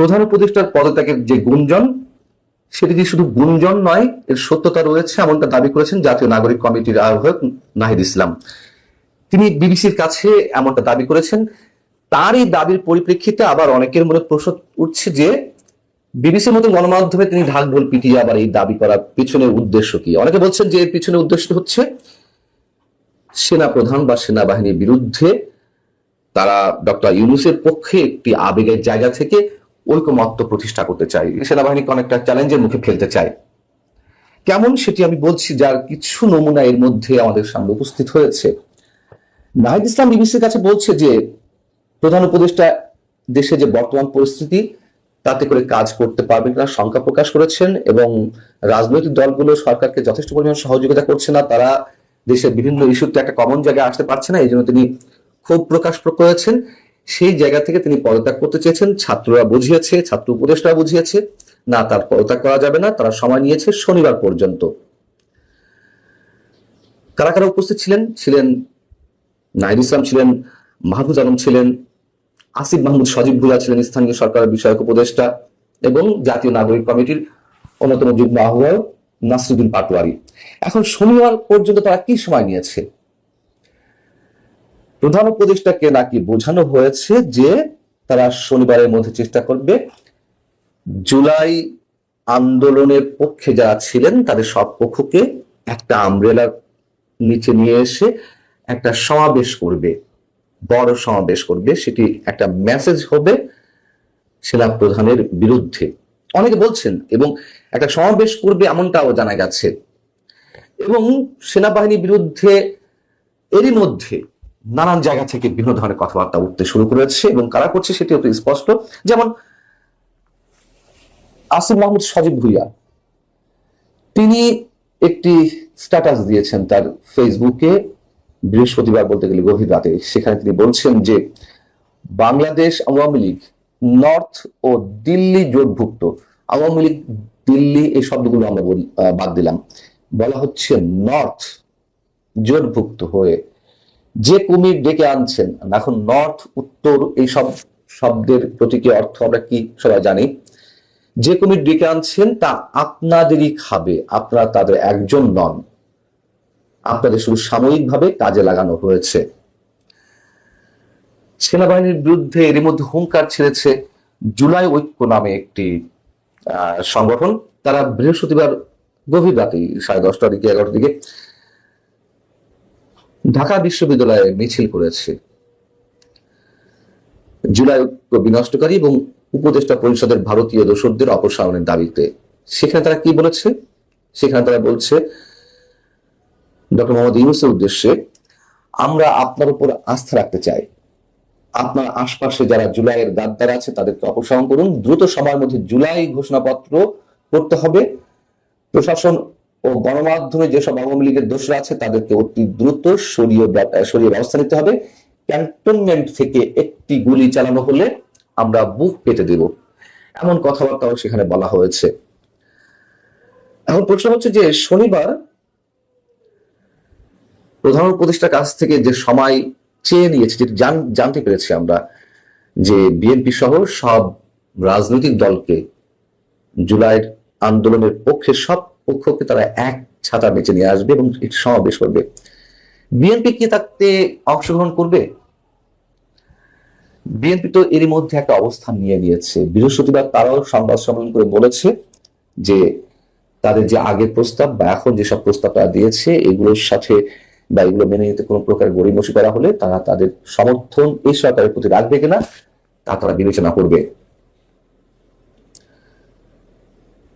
প্রধান উপদেষ্টার পদত্যাগের যে গুঞ্জন, সেটি যে শুধু গুঞ্জন নয়, এর সত্যতা রয়েছে, এমনটা দাবি করেছেন জাতীয় নাগরিক কমিটির আহ্বায়ক নাহিদ ইসলাম। তিনি বিবিসির কাছে এমনটা দাবি করেছেন। তার এই দাবির পরিপ্রেক্ষিতে আবার অনেকের মনে প্রশ্ন উঠছে যে, বিবিসির মতো গণমাধ্যমে তিনি ঢাক ঢোল পিটিয়ে আবার এই দাবি করার পিছনে উদ্দেশ্য কি? অনেকে বলছেন যে এর পিছনে উদ্দেশ্য হচ্ছে সেনা প্রধান বা সেনাবাহিনীর বিরুদ্ধে তারা ডক্টর ইউনুসের পক্ষে একটি আবেগের জায়গা থেকে ঐকমত্য প্রতিষ্ঠা করতে চাই। সেনাবাহিনীকে অনেকটা চ্যালেঞ্জের মুখে ফেলতে চাই। কেমন সেটি আমি বলছি যার কিছু নমুনা এর মধ্যে আমাদের সামনে উপস্থিত হয়েছে। নাহিদ ইসলাম বিবিসির কাছে বলছে যে, প্রধান উপদেষ্টা দেশে যে বর্তমান পরিস্থিতি, তাতে করে কাজ করতে পারবেন কিনা শঙ্কা প্রকাশ করেছেন এবং রাজনৈতিক দলগুলো সরকারকে যথেষ্ট পরিমাণ সহযোগিতা করছে না, তারা দেশের বিভিন্ন ইস্যুতে একটা কমন জায়গায় আসতে পারছে না, এই জন্য তিনি ক্ষোভ প্রকাশ করেছেন। সেই জায়গা থেকে তিনি পদত্যাগ করতে চেয়েছেন। ছাত্ররা বুঝিয়েছে, ছাত্র উপদেষ্টা বুঝিয়েছে। না, তার পদত্যাগ করা যাবে না। তারা সময় নিয়েছে শনিবার পর্যন্ত। কারা কারা উপস্থিত ছিলেন? ছিলেন নাইদ ইসলাম, ছিলেন মাহফুজ আলম, ছিলেন আসিফ মাহমুদ, সজীব ভুলা ছিলেন স্থানীয় সরকার বিষয়ক উপদেষ্টা এবং জাতীয় নাগরিক কমিটির অন্যতম যুগ্ম আহ্বায়ক নাসরুদ্দিন পাটোয়ারি। এখন শনিবার পর্যন্ত তারা কি সময় নিয়েছে? প্রধান উপদেষ্টাকে নাকি বোঝানো হয়েছে যে তারা শনিবারের মধ্যে চেষ্টা করবে জুলাই আন্দোলনের পক্ষে যারা ছিলেন, তাদের সব পক্ষকে একটা আমব্রেলার নিচে নিয়ে এসে একটা সমাবেশ করবে, বড় সমাবেশ করবে। সেটি একটা মেসেজ হবে সেনা প্রধানের বিরুদ্ধে। অনেকে বলছেন, এবং একটা সমাবেশ করবে এমনটাও জানা গেছে। এবং সেনাবাহিনীর বিরুদ্ধে এরই মধ্যে নানান জায়গা থেকে বিভিন্ন ধরনের কথাবার্তা উঠতে শুরু করেছে এবং কারা করছে সেটি অত স্পষ্ট। যেমন আসিফ মাহমুদ সজীব ভুইয়া। তিনি একটি স্ট্যাটাস দিয়েছেন তার ফেসবুকে বৃহস্পতিবার বলতে গেলে গভীর রাতে। সেখানে তিনি বলছেন যে, বাংলাদেশ আওয়ামী লীগ নর্থ ও দিল্লি জোটভুক্ত। আওয়ামী লীগ, দিল্লি এই শব্দগুলো আমরা বাদ দিলাম। বলা হচ্ছে নর্থ জোটভুক্ত হয়ে যে কুমির ডেকে আনছেন এখন নর্থ, উত্তর এই সব শব্দের প্রতীকী অর্থ আমরা কি সবাই জানি, যে কুমির ডেকে আনছেন তা আপনাদেরই খাবে, আপনারা তাদের একজন নন। আপনাদের শুধু সাময়িকভাবে কাজে লাগানো হয়েছে। সেনাবাহিনীর বিরুদ্ধে এরই মধ্যে হুঙ্কার ছেড়েছে জুলাই ঐক্য নামে একটি সংগঠন। তারা বৃহস্পতিবার গভীর রাতে সাড়ে দশটার দিকে, এগারোটার দিকে ঢাকা বিশ্ববিদ্যালয়ে মিছিল করেছে। জুলাই ঐক্য বিনষ্টকারী এবং উপদেষ্টা পরিষদের ভারতীয় দোসরদের অপসারণের দাবিতে। সেখানে তারা কি বলেছে? সেখানে তারা বলছে, ডক্টর মোহাম্মদ ইউনুসের উদ্দেশ্যে আমরা আপনার উপর আস্থা রাখতে চাই। আপনার আশপাশে যারা জুলাইয়ের গাদ্দার আছে, তাদেরকে অপসারণ করুন। দ্রুত সময়ের মধ্যে জুলাই ঘোষণাপত্র করতে হবে। প্রশাসন ও গণমাধ্যমে যেসব আওয়ামী লীগের দোষরা আছে, তাদেরকে অতি দ্রুত সরিয়ে সরিয়ে ব্যবস্থা নিতে হবে। ক্যান্টনমেন্ট থেকে একটি গুলি চালানো হলে আমরা বুক পেতে দেব। এমন কথাবার্তাও সেখানে বলা হয়েছে। এখন প্রশ্ন হচ্ছে যে, শনিবার প্রধান উপদেষ্টার কাছ থেকে যে সময় চেয়ে নিয়েছে জানতে পেরেছি আমরা, যে বিএনপি সহ সব রাজনৈতিক দলকে জুলাইয়ের আন্দোলনের পক্ষে সব পক্ষকে তারা এক ছাতা বেঁচে নিয়ে আসবে এবং একটি সমাবেশ করবে। বিএনপি কি তাতে অংশগ্রহণ করবে? বিএনপি তো এরই মধ্যে একটা অবস্থান নিয়ে নিয়েছে। বৃহস্পতিবার তারাও সংবাদ সম্মেলন করে বলেছে যে তাদের যে আগের প্রস্তাব বা এখন যেসব প্রস্তাব তারা দিয়েছে, এগুলোর সাথে বা এগুলো মেনে নিতে কোনো প্রকার গড়িমসি করা হলে তারা তাদের সমর্থন এই সরকারের প্রতি রাখবে কিনা, তা তারা বিবেচনা করবে।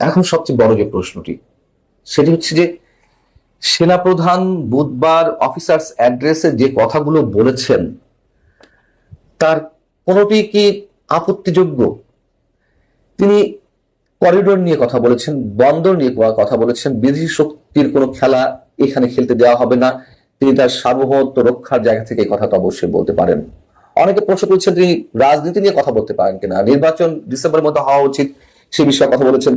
এখন সবচেয়ে বড় যে প্রশ্নটি সেটি হচ্ছে যে সেনাপ্রধান বুধবার অফিসার্স অ্যাড্রেসে যে কথাগুলো বলেছেন, তার কোনোটি কি আপত্তিযোগ্য? তিনি করিডোর নিয়ে কথা বলেছেন, বন্দর নিয়ে কথা বলেছেন, বিদেশি শক্তির কোনো খেলা এখানে খেলতে দেওয়া হবে না, তিনি তার সার্বভৌমত্ব রক্ষার জায়গা থেকে কথা তো অবশ্যই বলতে পারেন। অনেকে প্রশ্ন করছেন তিনি রাজনীতি নিয়ে কথা বলতে পারেন কিনা, নির্বাচন ডিসেম্বরের মধ্যে হওয়া উচিত সে বিষয়ে কথা বলেছেন।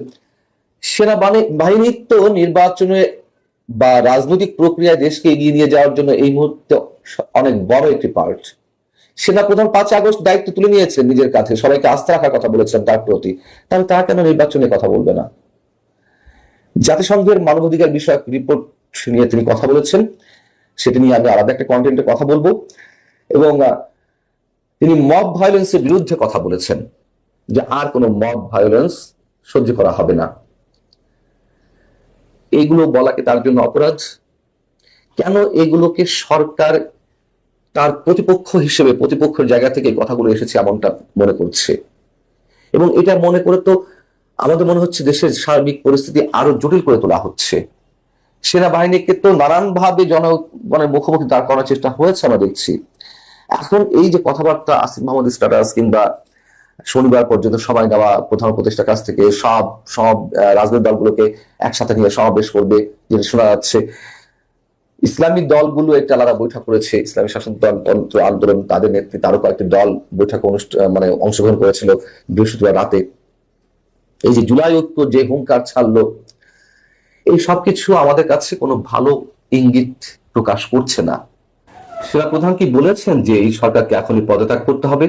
সেনাবাহিনী বাহিনীর তো নির্বাচনে বা রাজনৈতিক প্রক্রিয়ায় দেশকে এগিয়ে নিয়ে যাওয়ার জন্য এই মুহূর্তে অনেক বড় একটি পার্ট সেনাপ্রধান পাঁচ আগস্ট দায়িত্ব তুলে নিয়েছেন নিজের কাছে সবাইকে আস্থা রাখার কথা বলেছেন তার প্রতি। তাহলে তারা কেন নির্বাচনে কথা বলবে না? জাতিসংঘের মানবাধিকার বিষয়ক রিপোর্ট নিয়ে তিনি কথা বলেছেন। সেটা নিয়ে আমি আলাদা একটা কন্টেন্টে কথা বলব। এবং তিনি মব ভায়োলেন্সের বিরুদ্ধে কথা বলেছেন যে আর কোনো মব ভায়োলেন্স সহ্য করা হবে না। এগুলো বলাকে তার জন্য অপরাধ। কেন এগুলোকে সরকার তার প্রতিপক্ষ হিসেবে, প্রতিপক্ষের জায়গা থেকে কথাগুলো এসেছে এমনটা মনে করছে। এবং এটা মনে করে তো আমাদের মনে হচ্ছে দেশের সার্বিক পরিস্থিতি আরও জটিল করে তোলা হচ্ছে। সেনাবাহিনীকে তো নানানভাবে জনগণের মুখোমুখি দাঁড় করার চেষ্টা হয়েছে, আমরা দেখছি। এখন এই যে কথাবার্তা আসিফ মোহাম্মদ স্ট্যাটাস কিংবা শনিবার পর্যন্ত সময় দেওয়া প্রধান উপদেষ্টার কাছ থেকে সব সব রাজনৈতিক দলগুলোকে একসাথে নিয়ে সমাবেশ করবে, যেটা শোনা যাচ্ছে। ইসলামী দলগুলো একটা আলাদা বৈঠক করেছে। ইসলামী শাসনতন্ত্র আন্দোলন, তাদের নেতৃত্বে আরও কয়েকটি দল বৈঠক অনুষ্ঠান মানে অংশগ্রহণ করেছিল বৃহস্পতিবার রাতে। এই যে জুলাই ঐক্য যে হুঙ্কার ছাড়লো, এই সবকিছু আমাদের কাছে কোনো ভালো ইঙ্গিত প্রকাশ করছে না। সেরা প্রধান কি বলেছেন যে এই সরকারকে এখনই পদত্যাগ করতে হবে?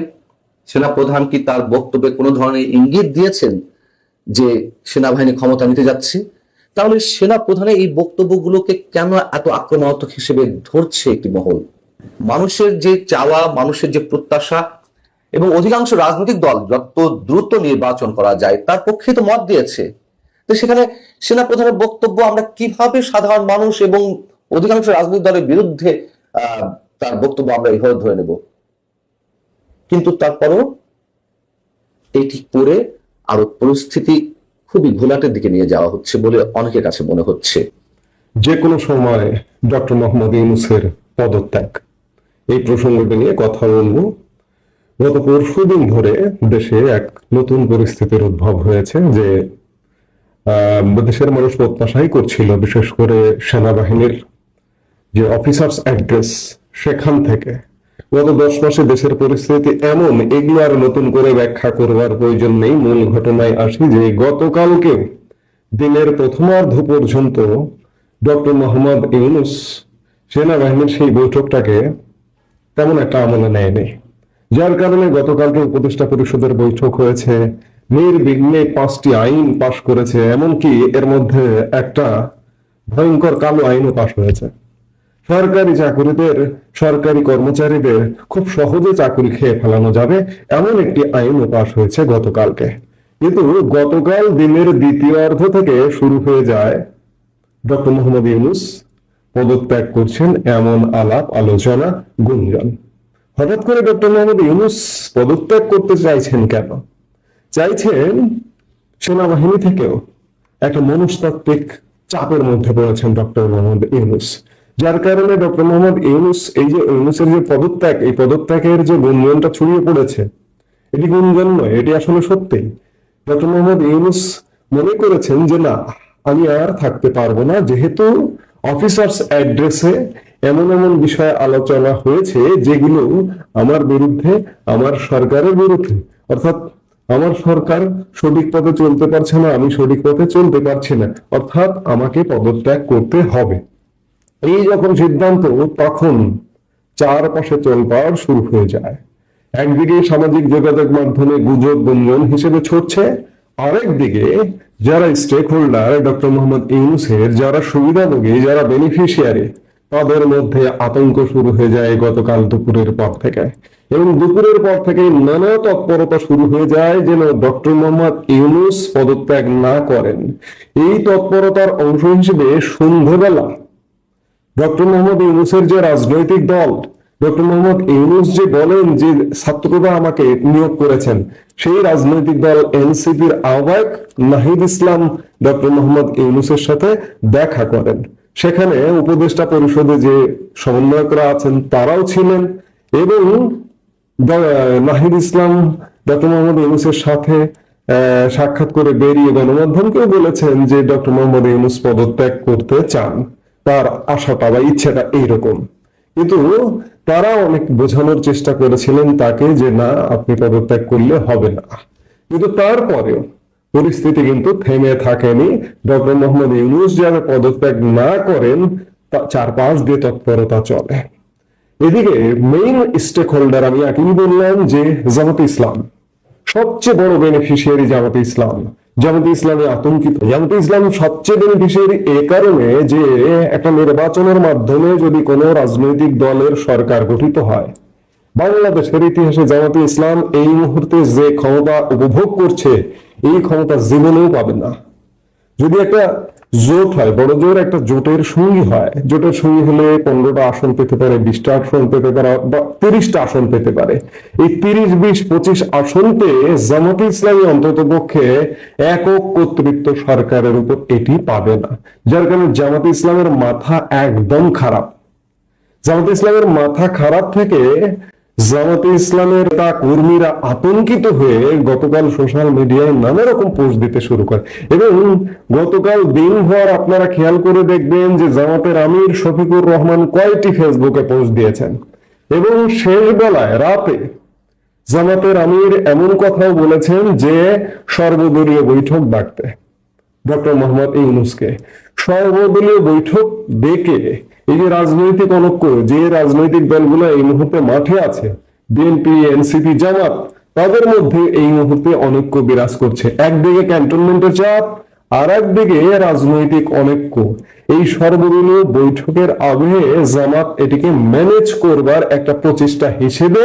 সেনাপ্রধান কি তার বক্তব্যে কোনো ধরনের ইঙ্গিত দিয়েছেন যে সেনাবাহিনী ক্ষমতা নিতে যাচ্ছে? তাহলে সেনা প্রধানের এই বক্তব্যগুলোকে কেন এত আক্রমণাত্মক হিসেবে ধরছে একটি মহল? মানুষের যে চাওয়া, মানুষের যে প্রত্যাশা এবং অধিকাংশ রাজনৈতিক দল যত দ্রুত নির্বাচন করা যায়, তার পক্ষে তো মত দিয়েছে। তো সেখানে সেনা প্রধানের বক্তব্য আমরা কীভাবে সাধারণ মানুষ এবং অধিকাংশ রাজনৈতিক দলের বিরুদ্ধে তার বক্তব্য আমরা এইভাবে ধরে নেব? কিন্তু তারপরও এটি করে আরও পরিস্থিতি খুবই ঘোলাটের দিকে নিয়ে যাওয়া হচ্ছে বলে অনেকের কাছে মনে হচ্ছে। যে কোনো সময় ডক্টর মোহাম্মদ ইউনুসের পদত্যাগ। এই প্রসঙ্গটি নিয়ে কথা বলব। গত পরশু দিন ধরে দেশে এক নতুন পরিস্থিতির উদ্ভব হয়েছে যে দেশের মানুষ প্রত্যাশাই করছিল, বিশেষ করে সেনাবাহিনীর যে অফিসার্স অ্যাড্রেস সেখান থেকে গত দশ মাসে দেশের পরিস্থিতি এমন, এগুলো আর নতুন করে ব্যাখ্যা করবার প্রয়োজন নেই। মূল ঘটনায় আসি যে গতকালকেও দিনের প্রথমার্ধ পর্যন্ত ডক্টর মোহাম্মদ ইউনুস সেনাবাহিনীর সেই বৈঠকটাকে তেমন একটা আমলে নেয়নি। যার কারণে গতকালকে উপদেষ্টা পরিষদের বৈঠক হয়েছে, নির্বিঘ্নে পাঁচটি আইন পাশ করেছে, এমনকি এর মধ্যে একটা ভয়ঙ্কর কালো আইনও পাশ হয়েছে। সরকারি চাকরিদের, সরকারি কর্মচারীদের খুব সহজে চাকরি খেয়ে ফেলানো যাবে, এমন একটি আইনও পাশ হয়েছে গতকালকে। কিন্তু গতকাল দিনের দ্বিতীয় অর্ধ থেকে শুরু হয়ে যায়। ডক্টর মোহাম্মদ ইউনুস পদত্যাগ করছেন এমন আলাপ আলোচনা গুঞ্জন। হঠাৎ করে ডক্টর মোহাম্মদ ইউনুস পদত্যাগ করতে চাইছেন কেন? চাইছেন সেনাবাহিনী থেকেও একটা মনস্তাত্ত্বিক চাপের মধ্যে পড়েছেন ডক্টর মোহাম্মদ ইউনুস। যার কারণে ডক্টর মোহাম্মদ ইউনুস এই যে ইউনুসের যে পদত্যাগ, এই পদত্যাগের যে গুঞ্জনটা ছড়িয়ে পড়েছে, এটি গুঞ্জন নয়, এটি আসলে সত্যি ডক্টর মোহাম্মদ ইউনুস মনে করেছেন যে না, আমি আর থাকতে পারব না, যেহেতু অফিসার্স অ্যাড্রেসে এমন এমন বিষয়ে আলোচনা হয়েছে, যেগুলো আমার বিরুদ্ধে, আমার সরকারের বিরুদ্ধে, অর্থাৎ আমার সরকার সঠিক পথে চলতে পারছে না, আমি সঠিক পথে চলতে পারছি না, অর্থাৎ আমাকে পদত্যাগ করতে হবে। এই যখন সিদ্ধান্ত, তখন চারপাশে চলপাড় শুরু হয়ে যায়। একদিকে সামাজিক যোগাযোগ মাধ্যমে গুজব গুঞ্জন হিসেবে ছড়ছে, আরেকদিকে যারা স্টেক হোল্ডার ডক্টর মোহাম্মদ ইউনুসের যারা সুবিধাভোগী, যারা বেনিফিশিয়ারি তাদের মধ্যে আতঙ্ক শুরু হয়ে যায় গতকাল দুপুরের পর থেকে। এবং দুপুরের পর থেকে নানা তৎপরতা শুরু হয়ে যায় যেন ডক্টর মোহাম্মদ ইউনুস পদত্যাগ না করেন। এই তৎপরতার অংশ হিসেবে সন্ধ্যেবেলা ডক্টর মোহাম্মদ ইউনুসের যে রাজনৈতিক দল, ডক্টর মোহাম্মদ ইউনুস যে বলেন যে ছাত্ররা আমাকে নিয়োগ করেছেন, সেই রাজনৈতিক দল এনসিপির আহ্বায়ক নাহিদ ইসলাম ডক্টর মোহাম্মদ ইউনুসের সাথে দেখা করেন। সেখানে উপদেষ্টা পরিষদে যে সমন্বয়করা আছেন, তারাও ছিলেন এবং নাহিদ ইসলাম ডক্টর মোহাম্মদ ইউনুসের সাথে সাক্ষাৎ করে বেরিয়ে গণমাধ্যমকেও বলেছেন যে ডক্টর মোহাম্মদ ইউনুস পদত্যাগ করতে চান। তার আশাটা বা ইচ্ছাটা এইরকম। কিন্তু তারা অনেক বোঝানোর চেষ্টা করেছিলেন তাকে যে, না, আপনি পদত্যাগ করলে হবে না। কিন্তু তারপরেও পরিস্থিতি কিন্তু থেমে থাকেনি। ডক্টর মোহাম্মদ ইউনুস যেন পদত্যাগ না করেন, তা চার পাঁচ দিয়ে তৎপরতা চলে। এদিকে মেইন স্টেক হোল্ডার আমি একই বললাম যে, জামাতে ইসলাম। সবচেয়ে বড় বেনিফিশিয়ারি জামাতে ইসলাম। জামাতে ইসলামে আতঙ্কিত। জামাতে ইসলাম সবচেয়ে বেনিফিশিয়ারি এ কারণে যে একটা নির্বাচনের মাধ্যমে যদি কোনো রাজনৈতিক দলের সরকার গঠিত হয়, বাংলাদেশের ইতিহাসে জামাতে ইসলাম এই মুহূর্তে যে ক্ষমতা উপভোগ করছে, এই ক্ষমতা জীবনেও পাবে না। যদি একটা জোট হয়, বড় জোর একটা জোটের সঙ্গী হয়। জোটের সঙ্গী হলে পনেরোটা আসন পেতে পারে, বিশটা আসন পেতে পারে, বা তিরিশটা আসন পেতে পারে। এই তিরিশ, বিশ, পঁচিশ আসন পেয়ে জামাতে ইসলামী অন্তত পক্ষে একক কর্তৃত্ব সরকারের উপর এটি পাবে না। যার কারণে জামাতে ইসলামের মাথা একদম খারাপ। জামাতে ইসলামের মাথা খারাপ থেকে জামাতে ইসলামের তা কর্মীরা আতঙ্কিত হয়ে গতকাল সোশ্যাল মিডিয়ায় নানা রকম পোস্ট দিতে শুরু করে। এবং গতকাল দিনভর আপনারা খেয়াল করে দেখবেন যে জামাতের আমির শফিকুর রহমান কয়টি ফেসবুকে পোস্ট দিয়েছেন। এবং শেষ বেলায় রাতে জামাতের আমির এমন কথাও বলেছেন যে সর্বদলীয় বৈঠক ডাকতে ডক্টর মোহাম্মদ ইউনুসকে সর্বদলীয় বৈঠক ডেকে এই যে রাজনৈতিক অনৈক্য যে রাজনৈতিক দলগুলো এই মুহূর্তে মাঠে আছে বিএনপি এনসিপি জামাত, তাদের মধ্যে এই মুহূর্তে অনৈক্য বিরাজ করছে। একদিকে ক্যান্টনমেন্টের চাপ আর একদিকে রাজনৈতিক অনৈক্য। এই সর্বদলীয় বৈঠকের আবহে জামাত এটিকে ম্যানেজ করবার একটা প্রচেষ্টা হিসেবে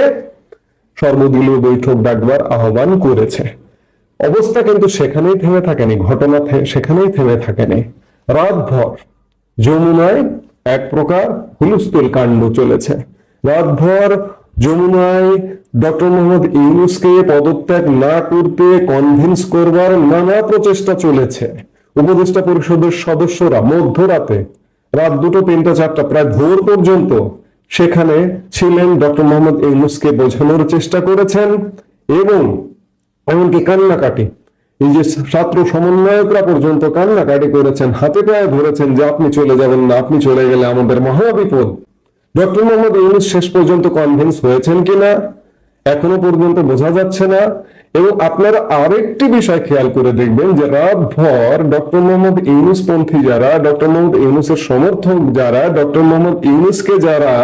সর্বদলীয় বৈঠক ডাকবার আহ্বান করেছে। অবস্থা কিন্তু সেখানেই থেমে থাকেনি, ঘটনা সেখানেই থেমে থাকেনি। রাতভর যমুনায় এক প্রকার হুলস্থুল কাণ্ড চলেছে। রাতভর যমুনায় ডক্টর মোহাম্মদ ইউনুসকে পদত্যাগ না করতে কনভিন্স করবার নানা প্রচেষ্টা চলেছে। উপদেষ্টা পরিষদের সদস্যরা মধ্যরাতে রাত দুটো তিনটা চারটা প্রায় ভোর পর্যন্ত সেখানে ছিলেন ডক্টর মোহাম্মদ ইউনুসকে বোঝানোর চেষ্টা করেছেন এবং এমনকি কান্নাকাটি এই যে ছাত্র সমন্বয়করা পর্যন্ত কান্নাকাটি করেছেন, হাতে পায়ে ধরেছেন যে আপনি চলে যাবেন না, আপনি চলে গেলে আমাদের মহা বিপদ। ডক্টর মোহাম্মদ ইউনুস শেষ পর্যন্ত কনভিন্স হয়েছেন কিনা, এখনও পর্যন্ত বোঝা যাচ্ছে না, এবং আপনারা আরেকটি বিষয় খেয়াল করে দেখবেন যে রাতভর ডক্টর মোহাম্মদ ইউনুস পন্থী যারা, ডক্টর মোহাম্মদ ইউনুসের সমর্থক যারা, ডক্টর মোহাম্মদ ইউনুসকে যারা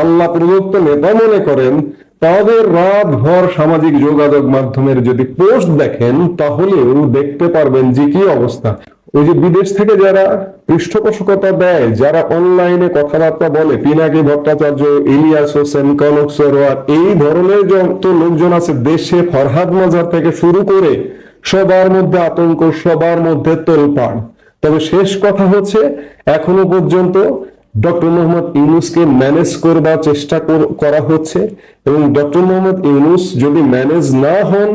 আল্লাহ প্রদত্ত নেতা মনে করেন তাদের রাতভর সামাজিক যোগাযোগ মাধ্যমের যদি পোস্ট দেখেন, তাহলেও দেখতে পারবেন যে কি অবস্থা। ওই যে বিদেশ থেকে যারা পৃষ্ঠপোষকতা দেয়, যারা অনলাইনে কথাবার্তা বলে, পিনাকি ভট্টাচার্য, ইলিয়াস হোসেন, কনক সরোয়ার, এই ধরনের যত লোকজন আছে, দেশে ফরহাদ মাজার থেকে শুরু করে সবার মধ্যে আতঙ্ক, সবার মধ্যে তোলপাড়। তবে শেষ কথা হচ্ছে, এখনও পর্যন্ত ডক্টর মোহাম্মদ ইউনুসকে ম্যানেজ করবার চেষ্টা করা হচ্ছে এবং ডক্টর মোহাম্মদ ইউনুস যদি ম্যানেজ না হন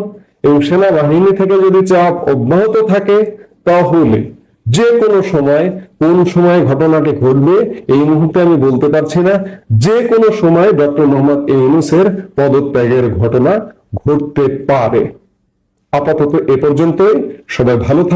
এবং সেনাবাহিনী থেকে যদি চাপ অব্যাহত থাকে, তাহলে যে কোনো সময়, কোন সময় ঘটনাটি ঘটবে, এই মুহূর্তে আমি বলতে পারছি না, যে কোনো সময় ডক্টর মোহাম্মদ ইউনুসের পদত্যাগের ঘটনা ঘটতে পারে। আপাতত এ পর্যন্তই, সবাই ভালো থাকুন